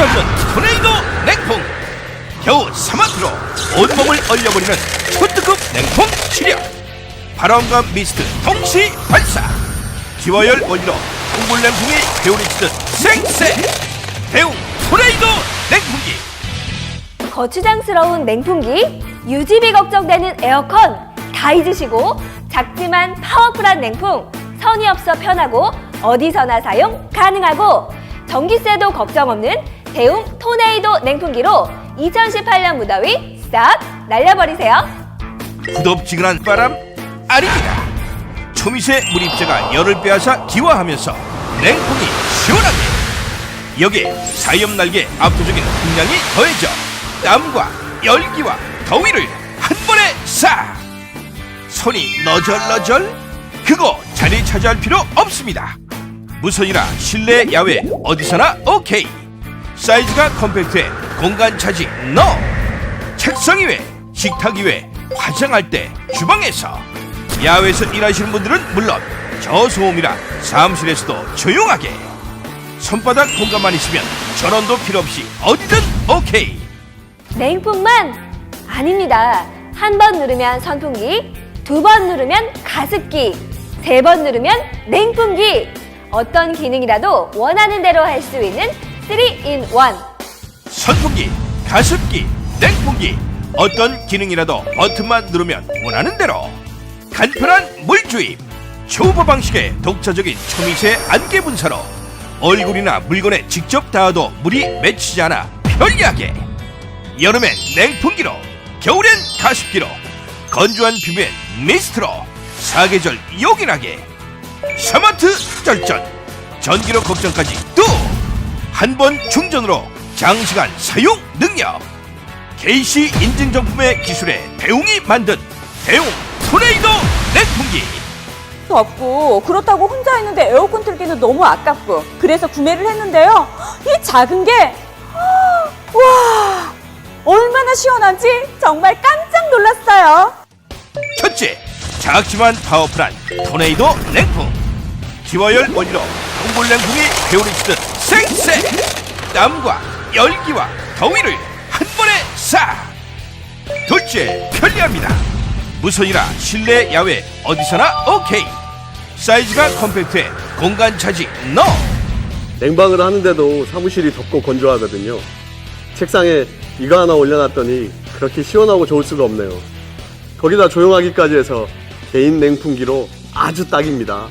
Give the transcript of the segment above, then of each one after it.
잡는 토네이도 냉풍. 겨우 스마트로 온몸을 얼려버리는 초특급 냉풍 시력. 바람과 미스트 동시 발사. 기와열 원리로 동굴 냉풍이 배우리 치듯 쌩쌩 대웅 토네이도 냉풍기. 거추장스러운 냉풍기, 유지비 걱정되는 에어컨 다 잊으시고 작지만 파워풀한 냉풍, 선이 없어 편하고 어디서나 사용 가능하고 전기세도 걱정 없는 대웅 토네이도 냉풍기로 2018년 무더위 싹 날려버리세요. 후덥지근한 바람 아닙니다. 초미세 물입자가 열을 빼앗아 기화하면서 냉풍이 시원하게 여기에 사염 날개 압도적인 풍량이 더해져 땀과 열기와 더위를 한 번에 싹 손이 너절너절 그거 자리 차지할 필요 없습니다. 무선이나 실내 야외 어디서나 오케이 사이즈가 컴팩트해 공간 차지. NO 책상 위에 식탁 위에 화장할 때 주방에서. 야외에서 일하시는 분들은 물론 저소음이라 사무실에서도 조용하게. 손바닥 공간만 있으면 전원도 필요 없이 어디든 오케이. 냉풍만! 아닙니다. 한 번 누르면 선풍기, 두 번 누르면 가습기, 세 번 누르면 냉풍기. 어떤 기능이라도 원하는 대로 할 수 있는 3in 1. 선풍기, 가습기, 냉풍기. 어떤 기능이라도 버튼만 누르면 원하는 대로. 간편한 물주입 초보 방식의 독자적인 초미세 안개 분사로. 얼굴이나 물건에 직접 닿아도 물이 맺히지 않아 편리하게. 여름엔 냉풍기로 겨울엔 가습기로. 건조한 피부엔 미스트로 사계절 요긴하게. 스마트 절전. 전기료 걱정까지 또 한 번 충전으로 장시간 사용 능력 KC 인증 정품의 기술에 대웅이 만든 대웅 토네이도 냉풍기 덥고 그렇다고 혼자 있는데 에어컨 틀기는 너무 아깝고 그래서 구매를 했는데요. 이 작은 게 와, 얼마나 시원한지 정말 깜짝 놀랐어요. 첫째 작지만 파워풀한 토네이도 냉풍 기와열 원리로 동굴 냉풍이 배우리치듯 쌩쌩 땀과 열기와 더위를 한 번에 싹 둘째 편리합니다 무선이라 실내 야외 어디서나 오케이 사이즈가 컴팩트해 공간 차지 NO 냉방을 하는데도 사무실이 덥고 건조하거든요. 책상에 이거 하나 올려놨더니 그렇게 시원하고 좋을 수가 없네요. 거기다 조용하기까지 해서 개인 냉풍기로 아주 딱입니다.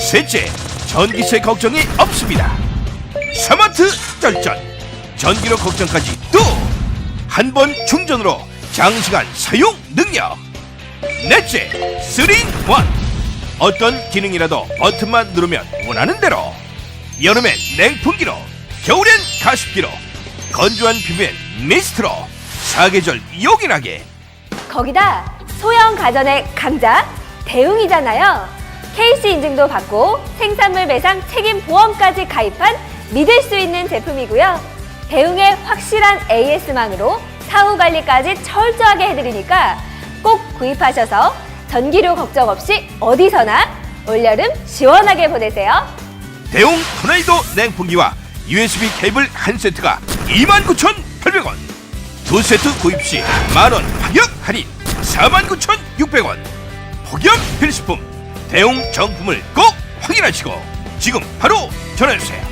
셋째, 전기세 걱정이 없습니다. 스마트 절전, 전기료 걱정까지 또 한 번 충전으로 장시간 사용 능력. 넷째, 3in1 어떤 기능이라도 버튼만 누르면 원하는 대로 여름엔 냉풍기로 겨울엔 가습기로 건조한 피부엔 미스트로 사계절 요긴하게 거기다 소형 가전의 강자 대웅이잖아요. KC 인증도 받고 생산물 배상 책임 보험까지 가입한 믿을 수 있는 제품이고요. 대웅의 확실한 AS망으로 사후 관리까지 철저하게 해드리니까 꼭 구입하셔서 전기료 걱정 없이 어디서나 올여름 시원하게 보내세요. 대웅 토네이도 냉풍기와 USB 케이블 한 세트가 29,800원 두 세트 구입 시 만원 가격 할인 49,600원 폭염 필수품 대웅 정품을 꼭 확인하시고 지금 바로 전화주세요